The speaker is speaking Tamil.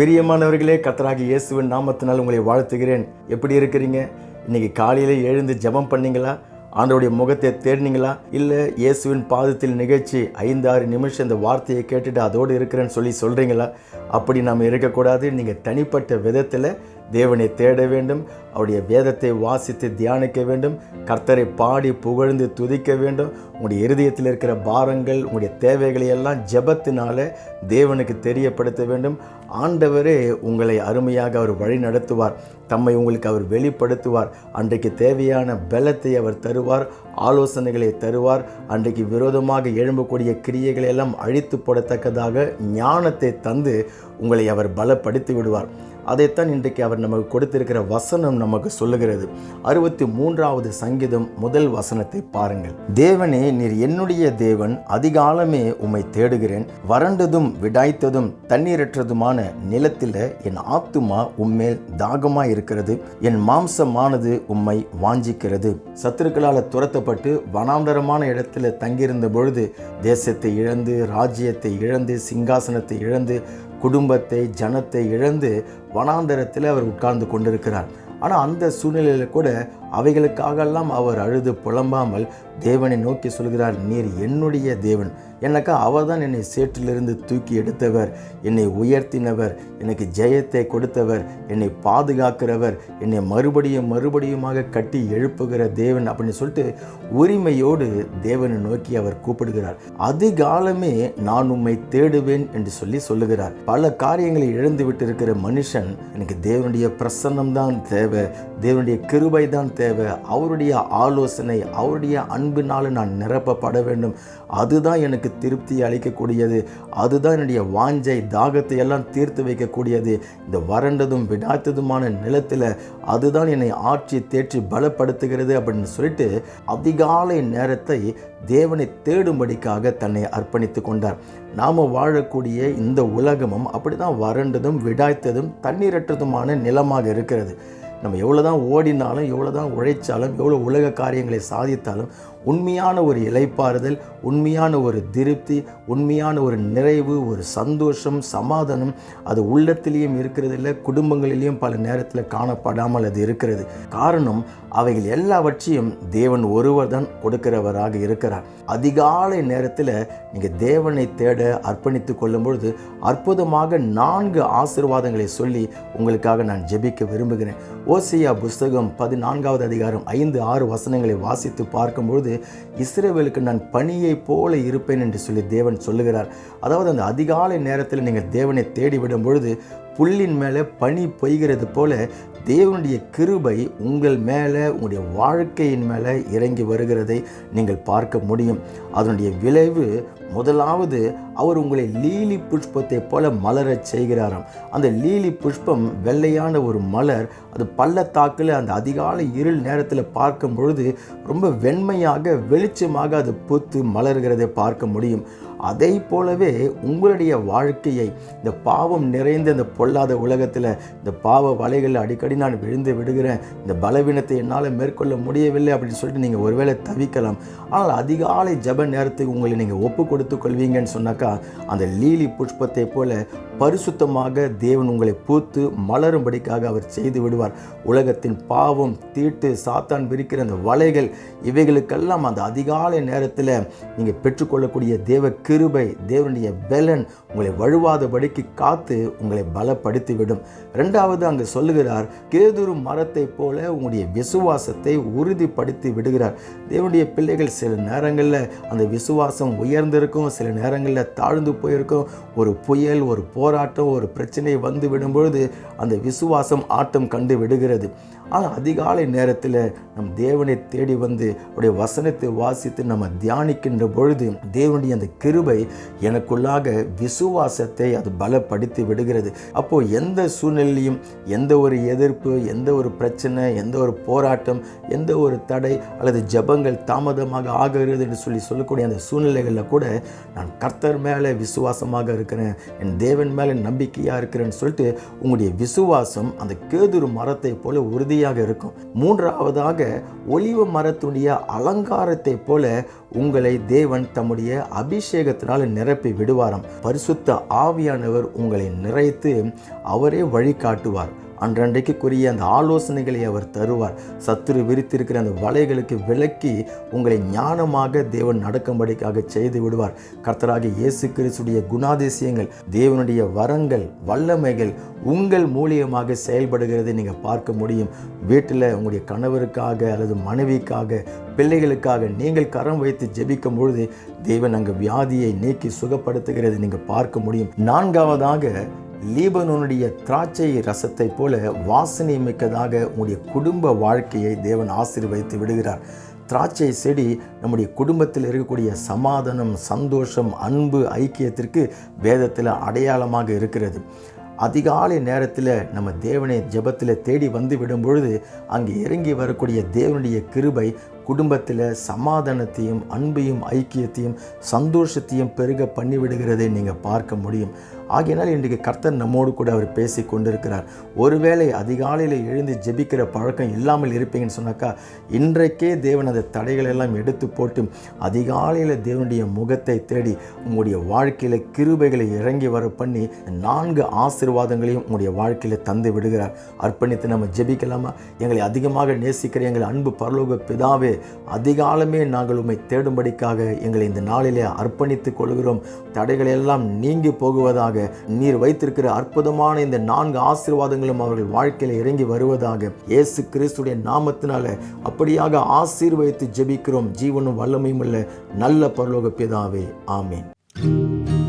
பிரியமானவர்களே கத்தராகி இயேசுவின் நாமத்தினால் உங்களை வாழ்த்துகிறேன். எப்படி இருக்கிறீங்க? இன்னைக்கு காலையில எழுந்து ஜெபம் பண்ணீங்களா? ஆண்டோடைய முகத்தை தேடினீங்களா? இல்லை இயேசுவின் பாதத்தில் நிகழ்ச்சி ஐந்து ஆறு நிமிஷம் இந்த வார்த்தையை கேட்டுட்டு அதோடு இருக்கிறேன்னு சொல்லி சொல்கிறீங்களா அப்படி நாம் இருக்கக்கூடாது. நீங்கள் தனிப்பட்ட விதத்தில் தேவனை தேட வேண்டும் அவருடைய வேதத்தை வாசித்து தியானிக்க வேண்டும் கர்த்தரை பாடி புகழ்ந்து துதிக்க வேண்டும். உங்களுடைய இருதயத்தில் இருக்கிற பாரங்கள் உங்களுடைய தேவைகளை எல்லாம் ஜபத்தினால தேவனுக்கு தெரியப்படுத்த வேண்டும். ஆண்டவரே உங்களை அருமையாக அவர் வழி நடத்துவார். தம்மை உங்களுக்கு அவர் வெளிப்படுத்துவார். அன்றைக்கு தேவையான பலத்தை அவர் தருவார் ஆலோசனைகளை தருவார். அன்றைக்கு விரோதமாக எழும்பக்கூடிய கிரியைகளை எல்லாம் அழித்து போடத்தக்கதாக ஞானத்தை தந்து உங்களை அவர் பலப்படுத்தி விடுவார். அதைத்தான் இன்றைக்கு அவர் நமக்கு கொடுத்திருக்கிற வசனம் நமக்கு சொல்லுகிறது. அறுபத்தி மூன்றாவது சங்கீதம் முதல் வசனத்தை பாருங்கள். தேவனே நீர் என்னுடைய தேவன் அதிகாலமே உம்மை தேடுகிறேன். வறண்டதும் விடாய்த்ததும் தண்ணீரற்றதுமான நிலத்தில் என் ஆத்துமா உம்மேல் தாகமா இருக்கிறது என் மாம்சமானது உம்மை வாஞ்சிக்கிறது. சத்துருக்களால் துரத்தப்பட்டு வனாந்தரமான இடத்துல தங்கியிருந்த பொழுது தேசத்தை இழந்து ராஜ்யத்தை இழந்து சிங்காசனத்தை இழந்து குடும்பத்தை ஜனத்தை இழந்து வனாந்தரத்தில் அவர் உட்கார்ந்து கொண்டிருக்கிறார். ஆனால் அந்த சூழ்நிலையில் கூட அவைகளுக்காகலாம் அவர் அழுது புலம்பாமல் தேவனை நோக்கி சொல்கிறார் நீர் என்னுடைய தேவன். எனக்கா அவர் தான் என்னை சேற்றிலிருந்து தூக்கி எடுத்தவர். என்னை உயர்த்தினவர். எனக்கு ஜெயத்தை கொடுத்தவர். என்னை பாதுகாக்கிறவர். என்னை மறுபடியும் மறுபடியுமாக கட்டி எழுப்புகிற தேவன். அப்படின்னு சொல்லிட்டு உரிமையோடு தேவனை நோக்கி அவர் கூப்பிடுகிறார். அதிகாலமே நான் உம்மை தேடுவேன் என்று சொல்லி சொல்லுகிறார். பல காரியங்களை இழந்து விட்டு இருக்கிற மனுஷன் எனக்கு தேவனுடைய பிரசன்னம் தான் தேவை. தேவனுடைய கிருபை தான் தேவை. அவருடைய ஆலோசனை அவருடைய அன்பினால் நான் நிரப்பப்பட வேண்டும். அதுதான் எனக்கு திருப்தி அளிக்கக்கூடியது. அதுதான் என்னுடைய வாஞ்சை தாகத்தை எல்லாம் தீர்த்து வைக்கக்கூடியது. இந்த வறண்டதும் விடாத்ததுமான நிலத்தில் அதுதான் என்னை ஆட்சி தேற்றி பலப்படுத்துகிறது அப்படின்னு சொல்லிட்டு அதிகாலை நேரத்தை தேவனை தேடும்படிக்காக தன்னை அர்ப்பணித்து கொண்டார். நாம் வாழக்கூடிய இந்த உலகமும் அப்படி தான் வறண்டதும் விடாய்த்ததும் தண்ணீரற்றதுமான நிலமாக இருக்கிறது. நம்ம எவ்வளோ தான் ஓடினாலும் எவ்வளோ தான் உழைச்சாலும் எவ்வளோ உலக காரியங்களை சாதித்தாலும் உண்மையான ஒரு இலைப்பாறுதல் உண்மையான ஒரு திருப்தி உண்மையான ஒரு நிறைவு ஒரு சந்தோஷம் சமாதானம் அது உள்ளத்திலையும் இருக்கிறது இல்லை குடும்பங்களிலையும் பல நேரத்தில் காணப்படாமல் அது இருக்கிறது. காரணம் அவைகள் எல்லாவற்றையும் தேவன் ஒருவர் தான் கொடுக்கிறவராக இருக்கிறார். அதிகாலை நேரத்தில் நீங்கள் தேவனை தேட அர்ப்பணித்து கொள்ளும் பொழுது அற்புதமாக நான்கு ஆசிர்வாதங்களை சொல்லி உங்களுக்காக நான் ஜெபிக்க விரும்புகிறேன். ஓசியா புஸ்தகம் பதினான்காவது அதிகாரம் ஐந்து ஆறு வசனங்களை வாசித்து பார்க்கும்பொழுது இஸ்ரேவேலுக்கு நான் பணியை போல இருப்பேன் என்று சொல்லி தேவன் சொல்லுகிறார். அதாவது அந்த அதிகாலை நேரத்தில் நீங்கள் தேவனை தேடிவிடும் பொழுது புல்லின் மேலே பனி பொய்கிறது போல தேவனுடைய கிருபை உங்கள் மேலே உங்களுடைய வாழ்க்கையின் மேலே இறங்கி வருகிறதை நீங்கள் பார்க்க முடியும். அதனுடைய விளைவு முதலாவது அவர் உங்களை லீலி புஷ்பத்தை போல மலரச் செய்கிறாராம். அந்த லீலி புஷ்பம் வெள்ளையான ஒரு மலர். அது பள்ளத்தாக்கில் அந்த அதிகாலை இருள் நேரத்தில் பார்க்கும் பொழுது ரொம்ப வெண்மையாக வெளிச்சமாக அது பூத்து மலர்கிறதை பார்க்க முடியும். அதை போலவே உங்களுடைய வாழ்க்கையை இந்த பாவம் நிறைந்த இந்த பொல்லாத உலகத்தில் இந்த பாவ வலைகளில் அடிக்கடி நான் விழுந்து விடுகிறேன் இந்த பலவீனத்தை என்னால் மேற்கொள்ள முடியவில்லை அப்படின்னு சொல்லிட்டு நீங்கள் ஒருவேளை தவிக்கலாம். ஆனால் அதிகாலை ஜப நேரத்துக்கு உங்களை நீங்கள் ஒப்பு கொடுத்து கொள்வீங்கன்னு சொன்னாக்கா அந்த லீலி புஷ்பத்தை போல பரிசுத்தமாக தேவன் உங்களை பூத்து மலரும்படிக்காக அவர் செய்து விடுவார். உலகத்தின் பாவம் தீட்டு சாத்தான் விரிக்கிற அந்த வலைகள் இவைகளுக்கெல்லாம் அந்த அதிகாலை நேரத்தில் நீங்கள் பெற்றுக்கொள்ளக்கூடிய தேவ கிருபை தேவனுடைய பெலன் உங்களை வழுவாதபடிக்கு காத்து உங்களை பலப்படுத்தி விடும் ரெண்டாவது அங்கே சொல்லுகிறார் கேதுரு மரத்தை போல உங்களுடைய விசுவாசத்தை உறுதிப்படுத்தி விடுகிறார். தேவனுடைய பிள்ளைகள் சில நேரங்களில் அந்த விசுவாசம் உயர்ந்திருக்கும் சில நேரங்களில் தாழ்ந்து போயிருக்கும். ஒரு புயல் ஒரு போராட்டம் ஒரு பிரச்சனை வந்து விடும்பொழுது அந்த விசுவாசம் ஆட்டம் கண்டு விடுகிறது. ஆனால் அதிகாலை நேரத்தில் நம் தேவனை தேடி வந்து அவருடைய வசனத்தை வாசித்து நம்ம தியானிக்கின்ற பொழுது தேவனுடைய அந்த கிருபை எனக்குள்ளாக விசுவாசத்தை அது பலப்படுத்தி விடுகிறது. அப்போது எந்த சூழ்நிலையும் எந்த ஒரு எதிர்ப்பு எந்த ஒரு பிரச்சனை எந்த ஒரு போராட்டம் எந்த ஒரு தடை அல்லது ஜபங்கள் தாமதமாக ஆகிறது என்று சொல்லி சொல்லக்கூடிய அந்த சூழ்நிலைகளில் கூட நான் கர்த்தர் மேலே விசுவாசமாக இருக்கிறேன் என் தேவன் மேலே நம்பிக்கையாக இருக்கிறேன்னு சொல்லிட்டு உங்களுடைய விசுவாசம் அந்த கேதுரு மரத்தை போல உறுதியாக உறுதியாக இருக்கும். மூன்றாவதாக ஒளிவு மரத்துடைய அலங்காரத்தை போல உங்களை தேவன் தம்முடைய அபிஷேகத்தினால் நிரப்பி விடுவாராம். பரிசுத்த ஆவியானவர் உங்களை நிறைத்து அவரே வழிகாட்டுவார். அன்றன்றைக்குரிய அந்த ஆலோசனைகளை அவர் தருவார். சத்துரு விரித்திருக்கிற அந்த வலைகளுக்கு விலக்கி உங்களை ஞானமாக தேவன் நடக்கும்படிக்காக செய்து விடுவார். கர்த்தராக இயேசு கிறிஸ்துடைய குணாதிசயங்கள் தேவனுடைய வரங்கள் வல்லமைகள் உங்கள் மூலியமாக செயல்படுகிறதை நீங்கள் பார்க்க முடியும். வீட்டில் உங்களுடைய கணவருக்காக அல்லது மனைவிக்காக பிள்ளைகளுக்காக நீங்கள் கரம் வைத்து ஜெபிக்கும் பொழுது தேவன் அங்கே வியாதியை நீக்கி சுகப்படுத்துகிறது நீங்கள் பார்க்க முடியும். நான்காவதாக லீபனோனுடைய திராட்சை ரசத்தை போல வாசனை மிக்கதாக உங்களுடைய குடும்ப வாழ்க்கையை தேவன் ஆசீர்வதித்து விடுகிறார். திராட்சை செடி நம்முடைய குடும்பத்தில் இருக்கக்கூடிய சமாதானம் சந்தோஷம் அன்பு ஐக்கியத்திற்கு வேதத்தில் அடையாளமாக இருக்கிறது. அதிகாலை நேரத்தில் நம்ம தேவனை ஜெபத்தில் தேடி வந்து விடும் பொழுது அங்கே இறங்கி வரக்கூடிய தேவனுடைய கிருபை குடும்பத்தில் சமாதானத்தையும் அன்பையும் ஐக்கியத்தையும் சந்தோஷத்தையும் பெருக பண்ணிவிடுகிறதை நீங்கள் பார்க்க முடியும். ஆகையினால் இன்றைக்கு கர்த்தர் நம்மோடு கூட அவர் பேசி கொண்டிருக்கிறார். ஒருவேளை அதிகாலையில் எழுந்து ஜெபிக்கிற பழக்கம் இல்லாமல் இருப்பீங்கன்னு சொன்னாக்கா இன்றைக்கே தேவன் அந்த தடைகளெல்லாம் எடுத்து போட்டு அதிகாலையில் தேவனுடைய முகத்தை தேடி உங்களுடைய வாழ்க்கையில் கிருபைகளை இறங்கி வர பண்ணி நான்கு ஆசீர்வாதங்களையும் உங்களுடைய வாழ்க்கையில் தந்து விடுகிறார். அர்ப்பணித்து நம்ம ஜெபிக்கலாமா? எங்களை அதிகமாக நேசிக்கிற எங்கள் அன்பு பரலோக பிதாவே அதிகாலமே நாங்கள் உம்மை தேடும்படிக்காக எங்களை இந்த நாளிலே அர்ப்பணித்துக் கொள்கிறோம். தடைகள் எல்லாம் நீங்கி போகுவதாக நீர் வைத்திருக்கிற அற்புதமான இந்த நான்கு ஆசீர்வாதங்களும் அவர்கள் வாழ்க்கையில் இறங்கி வருவதாக இயேசு கிறிஸ்துடைய நாமத்தினால அப்படியாக ஆசீர்வதித்து ஜெபிக்கிறோம். ஜீவனும் வல்லமையும் உள்ள நல்ல பரலோக பிதாவே. ஆமேன்.